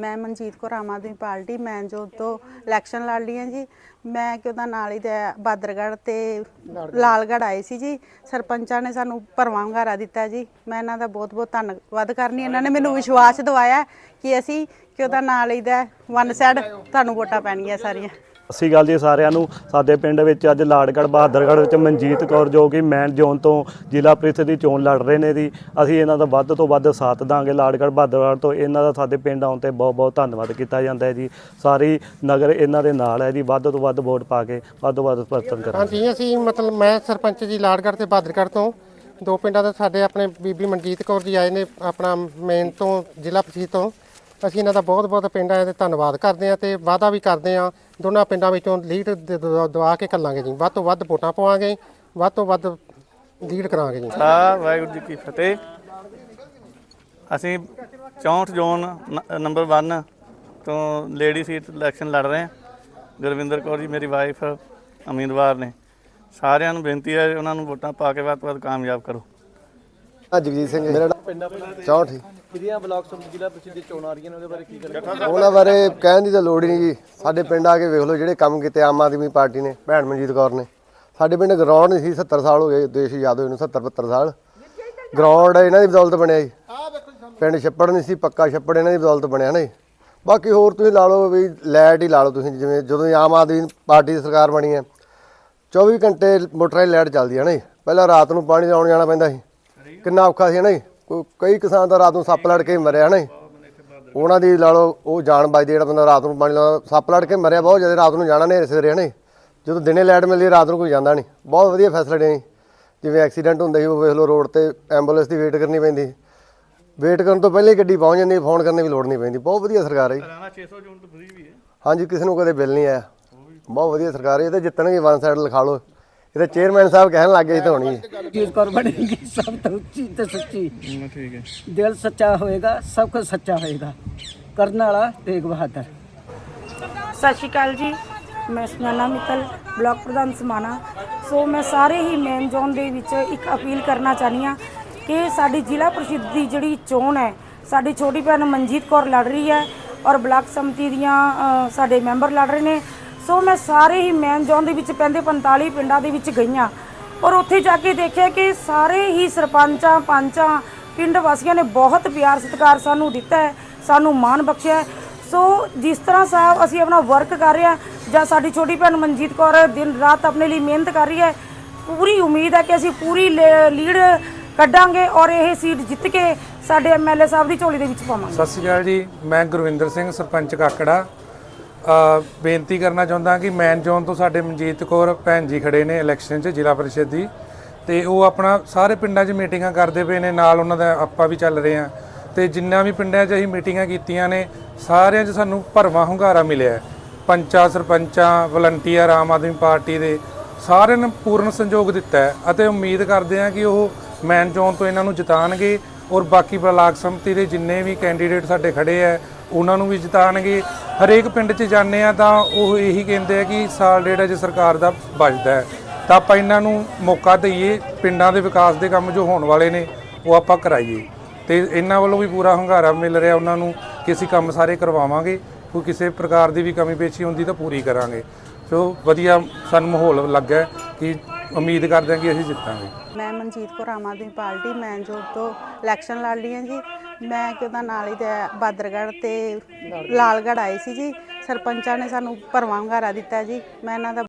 ਮੈਂ ਮਨਜੀਤ ਕੌਰ ਆਮ ਆਦਮੀ ਪਾਰਟੀ ਮੈਂ ਜੋ ਤੋਂ ਇਲੈਕਸ਼ਨ ਲੜ ਰਹੀ ਹਾਂ ਜੀ ਮੈਂ ਕਿ ਉਹਦਾ ਨਾਲ ਹੀ ਦੇ ਬਾਦਰਗੜ੍ਹ ਤੇ ਲਾਲਗੜ੍ਹ। ਆਏ ਸੀ ਜੀ। ਸਰਪੰਚਾਂ ਨੇ ਸਾਨੂੰ ਭਰਵਾਂ ਹੁੰਗਾਰਾ ਦਿੱਤਾ ਜੀ। ਮੈਂ ਇਹਨਾਂ ਦਾ ਬਹੁਤ ਬਹੁਤ ਧੰਨਵਾਦ ਕਰਨੀ ਇਹਨਾਂ ਨੇ ਮੈਨੂੰ ਵਿਸ਼ਵਾਸ ਦਿਵਾਇਆ ਕਿ ਅਸੀਂ ਕਿ ਉਹਦਾ ਨਾਲ ਹੀ ਦਾ ਵਨ ਸਾਈਡ ਤੁਹਾਨੂੰ ਵੋਟਾਂ ਪੈਣਗੀਆਂ ਸਾਰੀਆਂ। ਸਤਿ ਸ਼੍ਰੀ ਅਕਾਲ ਜੀ ਸਾਰਿਆਂ ਨੂੰ। ਸਾਡੇ ਪਿੰਡ ਵਿੱਚ ਅੱਜ ਲਾੜਗੜ੍ਹ ਬਹਾਦਰਗੜ੍ਹ ਵਿੱਚ ਮਨਜੀਤ ਕੌਰ ਜੋ ਕਿ ਮੈਨ ਜ਼ੋਨ ਤੋਂ ਜ਼ਿਲ੍ਹਾ ਪ੍ਰੀਸ਼ਦ ਦੀ ਚੋਣ ਲੜ ਰਹੇ ਨੇ ਜੀ। ਅਸੀਂ ਇਹਨਾਂ ਦਾ ਵੱਧ ਤੋਂ ਵੱਧ ਸਾਥ ਦਾਂਗੇ। ਲਾੜਗੜ੍ਹ ਬਹਾਦਰਗੜ੍ਹ ਤੋਂ ਇਹਨਾਂ ਦਾ ਸਾਡੇ ਪਿੰਡ ਆਉਣ ਤੇ ਬਹੁਤ ਬਹੁਤ ਧੰਨਵਾਦ ਕੀਤਾ ਜਾਂਦਾ ਹੈ ਜੀ। ਸਾਰੀ ਨਗਰ ਇਹਨਾਂ ਦੇ ਨਾਲ ਹੈ ਜੀ। ਵੱਧ ਤੋਂ ਵੱਧ ਵੋਟ ਪਾ ਕੇ ਵੱਧ ਤੋਂ ਵੱਧ ਸਮਰਥਨ ਕਰਾਂਗੇ। ਹਾਂਜੀ, ਅਸੀਂ ਮਤਲਬ ਮੈਂ ਸਰਪੰਚ ਜੀ ਲਾੜਗੜ੍ਹ ਤੇ ਬਹਾਦਰਗੜ੍ਹ ਤੋਂ। ਦੋ ਪਿੰਡਾਂ ਦੇ ਸਾਡੇ ਆਪਣੇ ਬੀਬੀ ਮਨਜੀਤ ਕੌਰ ਜੀ ਆਏ ਨੇ ਆਪਣਾ ਮੇਨ ਤੋਂ, ਜ਼ਿਲ੍ਹਾ ਪ੍ਰੀਸ਼ਦ ਤੋਂ। ਅਸੀਂ ਇਹਨਾਂ ਦਾ ਬਹੁਤ ਬਹੁਤ ਪਿੰਡਾਂ ਦੇ ਧੰਨਵਾਦ ਕਰਦੇ ਹਾਂ ਤੇ ਵਾਅਦਾ ਵੀ ਕਰਦੇ ਹਾਂ। ਦੋਨਾਂ ਪਿੰਡਾਂ ਵਿੱਚੋਂ ਲੀਡ ਦਵਾ ਕੇ ਕੱਲਾਂਗੇ ਜੀ। ਵੱਧ ਤੋਂ ਵੱਧ ਵੋਟਾਂ ਪਵਾਵਾਂਗੇ, ਵੱਧ ਤੋਂ ਵੱਧ ਲੀਡ ਕਰਾਂਗੇ ਜੀ। ਆ ਵਾਹਿਗੁਰੂ ਜੀ ਕੀ ਫਤਿਹ। ਅਸੀਂ 64 ਜ਼ੋਨ ਨ- ਨੰਬਰ 1 ਤੋਂ ਲੇਡੀ ਸੀਟ ਇਲੈਕਸ਼ਨ ਲੜ ਰਹੇ ਹਾਂ। ਗੁਰਵਿੰਦਰ ਕੌਰ ਜੀ ਮੇਰੀ ਵਾਈਫ, ਉਮੀਦਵਾਰ ਨੇ। ਸਾਰਿਆਂ ਨੂੰ ਬੇਨਤੀ ਹੈ, ਉਹਨਾਂ ਨੂੰ ਵੋਟਾਂ ਪਾ ਕੇ ਵੱਧ ਤੋਂ ਵੱਧ ਕਾਮਯਾਬ ਕਰੋ। ਹਾਂ ਜਗਜੀਤ ਸਿੰਘ ਮੇਰਾ ਨਾਮ 64 ਕਿਹਦੀਆਂ ਬਲਾਕ ਸਮਿਤੀ ਜ਼ਿਲ੍ਹਾ ਪ੍ਰੀਸ਼ਦ ਦੀ ਚੋਣ ਆ ਰਹੀਆਂ ਨੇ ਉਹਦੇ ਬਾਰੇ ਕੀ ਕਰਨਾ ਉਹਨਾਂ ਬਾਰੇ ਕਹਿਣ ਦੀ ਤਾਂ ਲੋੜ ਹੀ ਨਹੀਂ ਜੀ। ਸਾਡੇ ਪਿੰਡ ਆ ਕੇ ਵੇਖ ਲਓ ਜਿਹੜੇ ਕੰਮ ਕੀਤੇ ਆਮ ਆਦਮੀ ਪਾਰਟੀ ਨੇ ਭੈਣ ਮਨਜੀਤ ਕੌਰ ਨੇ। ਸਾਡੇ ਪਿੰਡ ਗਰਾਊਂਡ ਨਹੀਂ ਸੀ 70 ਸਾਲ ਹੋ ਗਏ ਦੇਸ਼ ਆਜ਼ਾਦ ਹੋਏ ਨੂੰ 70 72 ਸਾਲ। ਗਰਾਊਂਡ ਇਹਨਾਂ ਦੀ ਬਦੌਲਤ ਬਣਿਆ ਜੀ। ਪਿੰਡ ਛੱਪੜ ਨਹੀਂ ਸੀ ਪੱਕਾ ਛੱਪੜ ਇਹਨਾਂ ਦੀ ਬਦੌਲਤ ਬਣਿਆ ਨਾ ਜੀ। ਬਾਕੀ ਹੋਰ ਤੁਸੀਂ ਲਾ ਲਓ ਵੀ ਲਾਈਟ ਹੀ ਲਾ ਲਓ ਤੁਸੀਂ ਜਿਵੇਂ ਜਦੋਂ ਦੀ ਆਮ ਆਦਮੀ ਪਾਰਟੀ ਦੀ ਸਰਕਾਰ ਬਣੀ ਹੈ 24 ਘੰਟੇ ਮੋਟਰਾਂ ਦੀ ਲਾਈਟ ਚੱਲਦੀ ਹੈ ਨਾ ਜੀ। ਪਹਿਲਾਂ ਰਾਤ ਨੂੰ ਪਾਣੀ ਲਾਉਣ ਜਾਣਾ ਪੈਂਦਾ ਸੀ। ਕਿੰਨਾ ਔਖਾ ਸੀ ਨਾ ਜੀ। ਕੋਈ- ਕਈ ਕਿਸਾਨ ਤਾਂ ਰਾਤ ਨੂੰ ਸੱਪ ਲੜ ਕੇ ਮਰਿਆ ਨਾ ਜੀ। ਉਹਨਾਂ ਦੀ ਲਾ ਲਓ ਉਹ ਜਾਨ ਬਚਦੀ ਜਿਹੜਾ ਬੰਦਾ ਰਾਤ ਨੂੰ ਪਾਣੀ ਲਾਉਂਦਾ ਸੱਪ ਲੜ ਕੇ ਮਰਿਆ ਬਹੁਤ ਜ਼ਿਆਦਾ ਰਾਤ ਨੂੰ ਜਾਣਾ ਨਹੀਂ ਸਵੇਰੇ ਨੇ ਜਦੋਂ ਦਿਨੇ ਲਾਈਟ ਮਿਲਦੀ ਹੈ, ਰਾਤ ਨੂੰ ਕੋਈ ਜਾਂਦਾ ਨਹੀਂ। ਬਹੁਤ ਵਧੀਆ ਫੈਸਿਲਿਟੀ ਨੇ ਜਿਵੇਂ ਐਕਸੀਡੈਂਟ ਹੁੰਦਾ ਸੀ ਉਹ ਵੇਖ ਲਓ ਰੋਡ ਤੇ ਐਂਬੂਲੈਂਸ ਦੀ ਵੇਟ ਕਰਨੀ ਪੈਂਦੀ। ਵੇਟ ਕਰਨ ਤੋਂ ਪਹਿਲਾਂ ਹੀ ਗੱਡੀ ਪਹੁੰਚ ਜਾਂਦੀ ਫੋਨ ਕਰਨ ਦੀ ਵੀ ਲੋੜ ਨਹੀਂ ਪੈਂਦੀ। ਬਹੁਤ ਵਧੀਆ ਸਰਕਾਰ ਹੈ ਜੀ। ਰਾਣਾ 600 ਜ਼ੋਨ ਤੋਂ ਫ੍ਰੀ ਵੀ ਹੈ। ਹਾਂਜੀ ਕਿਸੇ ਨੂੰ ਕਦੇ ਬਿੱਲ ਨਹੀਂ ਆਇਆ। ਬਹੁਤ ਵਧੀਆ ਸਰਕਾਰ ਹੈ ਇਹ ਤਾਂ ਜਿੱਤਣਗੇ ਵਨ ਸਾਈਡ ਲਿਖਾ ਲਓ। ਇਹ ਤਾਂ ਚੇਅਰਮੈਨ ਸਾਹਿਬ ਕਹਿਣ ਲੱਗੇ ਸੀ ਤਾਂ ਹੋਣੀ ਹੈ ਚੀਜ਼ ਕਰ ਬਣੇਗੀ ਸਭ ਤੋਂ ਉੱਚੀ ਤੇ ਸੱਚੀ। ਠੀਕ ਹੈ। ਦਿਲ ਸੱਚਾ ਹੋਏਗਾ ਸਭ ਕੁਝ ਸੱਚਾ ਹੋਏਗਾ। ਕਰਨ ਵਾਲਾ ਤੇਗ ਬਹਾਦਰ। ਸਤਿ ਸ਼੍ਰੀ ਅਕਾਲ ਜੀ। ਮੈਂ ਸੁਨੈਨਾ ਮਿੱਤਲ ਬਲਾਕ ਪ੍ਰਧਾਨ ਸਮਾਣਾ ਸੋ ਮੈਂ ਸਾਰੇ ਹੀ ਮੇਨ ਜ਼ੋਨ ਦੇ ਵਿੱਚ ਇੱਕ ਅਪੀਲ ਕਰਨਾ ਚਾਹਨੀ ਆ ਕਿ ਸਾਡੀ ਜ਼ਿਲ੍ਹਾ ਪ੍ਰੀਸ਼ਦ ਦੀ ਜਿਹੜੀ ਚੋਣ ਹੈ ਸਾਡੀ ਛੋਟੀ ਭੈਣ ਮਨਜੀਤ ਕੌਰ ਲੜ ਰਹੀ ਹੈ ਔਰ ਬਲਾਕ ਸਮਿਤੀ ਦੀਆਂ ਅ, ਸਾਡੇ ਮੈਂਬਰ ਲੜ ਰਹੇ ਨੇ। ਸੋ ਮੈਂ ਸਾਰੇ ਹੀ ਮੈਨ ਜ਼ੋਨ ਦੇ ਵਿੱਚ ਪੈਂਦੇ 45 ਪਿੰਡਾਂ ਦੇ ਵਿੱਚ ਗਈਆਂ। ਔਰ ਉੱਥੇ ਜਾ ਕੇ ਦੇਖਿਆ ਕਿ ਸਾਰੇ ਹੀ ਸਰਪੰਚਾਂ, ਪੰਚਾਂ, ਪਿੰਡ ਵਾਸੀਆਂ ਨੇ ਬਹੁਤ ਪਿਆਰ, ਸਤਿਕਾਰ ਸਾਨੂੰ ਦਿੱਤਾ ਹੈ, ਸਾਨੂੰ ਮਾਣ ਬਖਸ਼ਿਆ ਸੋ ਜਿਸ ਤਰ੍ਹਾਂ ਸਾਹਿਬ ਅਸੀਂ ਆਪਣਾ ਵਰਕ ਕਰ ਰਹੇ ਹਾਂ, ਜਾਂ ਸਾਡੀ ਛੋਟੀ ਭੈਣ ਮਨਜੀਤ ਕੌਰ ਦਿਨ ਰਾਤ ਆਪਣੇ ਲਈ ਮਿਹਨਤ ਕਰ ਰਹੀ ਹੈ, ਪੂਰੀ ਉਮੀਦ ਹੈ ਕਿ ਅਸੀਂ ਪੂਰੀ ਲੇ- ਲੀਡ ਕੱਢਾਂਗੇ ਔਰ ਇਹ ਸੀਟ ਜਿੱਤ ਕੇ ਸਾਡੇ ਐਮਐਲਏ ਸਾਹਿਬ ਦੀ ਝੋਲੀ ਦੇ ਵਿੱਚ ਪਾਵਾਂਗੇ। ਸਤਿ ਸ਼੍ਰੀ ਅਕਾਲ ਜੀ, ਮੈਂ ਗੁਰਵਿੰਦਰ ਸਿੰਘ, ਸਰਪੰਚ ਕਾਕੜਾ। ਬੇਨਤੀ ਕਰਨਾ ਚਾਹੁੰਦਾ ਕਿ ਮੈਨ ਜ਼ੋਨ ਤੋਂ ਸਾਡੇ ਮਨਜੀਤ ਕੌਰ ਭੈਣ ਜੀ ਖੜੇ ਨੇ ਇਲੈਕਸ਼ਨ 'ਚ, ਜ਼ਿਲ੍ਹਾ ਪਰਿਸ਼ਦ ਦੀ। ਤੇ ਉਹ ਆਪਣਾ ਸਾਰੇ ਪਿੰਡਾਂ 'ਚ ਮੀਟਿੰਗਾਂ ਕਰਦੇ ਪਏ ਨੇ, ਨਾਲ ਉਹਨਾਂ ਦਾ ਆਪਾਂ ਵੀ ਚੱਲ ਰਹੇ ਹਾਂ। ਤੇ ਜਿੰਨਾ ਵੀ ਪਿੰਡਾਂ 'ਚ ਅਸੀਂ ਮੀਟਿੰਗਾਂ ਕੀਤੀਆਂ ਨੇ, ਸਾਰਿਆਂ 'ਚ ਸਾਨੂੰ ਭਰਵਾਂ ਹੁੰਗਾਰਾ ਮਿਲਿਆ ਪੰਚਾਂ, ਸਰਪੰਚਾਂ ਵਲੰਟੀਅਰ ਆਮ ਆਦਮੀ ਪਾਰਟੀ ਦੇ ਸਾਰਿਆਂ ਨੇ ਪੂਰਨ ਸੰਯੋਗ ਦਿੱਤਾ ਹੈ ਅਤੇ ਉਮੀਦ ਕਰਦੇ ਹਾਂ ਕਿ ਉਹ ਮੈਨ ਜ਼ੋਨ ਤੋਂ ਇਹਨਾਂ ਨੂੰ ਜਿਤਾਣਗੇ ਔਰ ਬਾਕੀ ਬਲਾਕ ਸੰਮਤੀ ਦੇ ਜਿੰਨੇ ਵੀ ਕੈਂਡੀਡੇਟ ਸਾਡੇ ਖੜੇ ਆ ਉਹਨਾਂ ਨੂੰ ਵੀ ਜਿਤਾਣਗੇ। ਹਰੇਕ ਪਿੰਡ 'ਚ ਜਾਂਦੇ ਆ ਤਾਂ ਉਹ ਇਹੀ ਕਹਿੰਦੇ ਆ ਕਿ ਸਾਲ ਡੇਢ ਅਜੇ ਸਰਕਾਰ ਦਾ ਬਚਦਾ ਹੈ। ਤਾਂ ਆਪਾਂ ਇਹਨਾਂ ਨੂੰ ਮੌਕਾ ਦਈਏ, ਪਿੰਡਾਂ ਦੇ ਵਿਕਾਸ ਦੇ ਕੰਮ ਜੋ ਹੋਣ ਵਾਲੇ ਨੇ, ਉਹ ਆਪਾਂ ਕਰਾਈਏ। ਤੇ ਇਹਨਾਂ ਵੱਲੋਂ ਵੀ ਪੂਰਾ ਹੰਗਾਰਾ ਮਿਲ ਰਿਹਾ ਉਹਨਾਂ ਨੂੰ ਕਿ ਅਸੀਂ ਕੰਮ ਸਾਰੇ ਕਰਵਾਵਾਂਗੇ, ਕੋਈ ਕਿਸੇ ਪ੍ਰਕਾਰ ਦੀ ਵੀ ਕਮੀ ਪੇਸ਼ੀ ਹੁੰਦੀ ਤਾਂ ਪੂਰੀ ਕਰਾਂਗੇ। ਸੋ ਵਧੀਆ ਸਾਨੂੰ ਮਾਹੌਲ ਲੱਗਾ ਕਿ ਉਮੀਦ ਕਰਦੇ ਹਾਂ ਕਿ ਅਸੀਂ ਜਿੱਤਾਂਗੇ। ਮੈਂ ਮਨਜੀਤ ਕੌਰ ਆਮ ਆਦਮੀ ਪਾਰਟੀ, ਮੈਂ ਜੋ ਤੋਂ ਇਲੈਕਸ਼ਨ ਲੜ ਰਹੀ ਹਾਂ ਜੀ। ਮੈਂ ਕਿ ਉਹਦਾ ਨਾਲ ਹੀ ਦੇ ਬਾਦਰਗੜ੍ਹ ਤੇ ਲਾਲਗੜ੍ਹ ਆਏ ਸੀ ਜੀ। ਸਰਪੰਚਾਂ ਨੇ ਸਾਨੂੰ ਭਰਵਾਂ ਹੁੰਗਾਰਾ ਦਿੱਤਾ ਜੀ। ਮੈਂ ਇਹਨਾਂ ਦਾ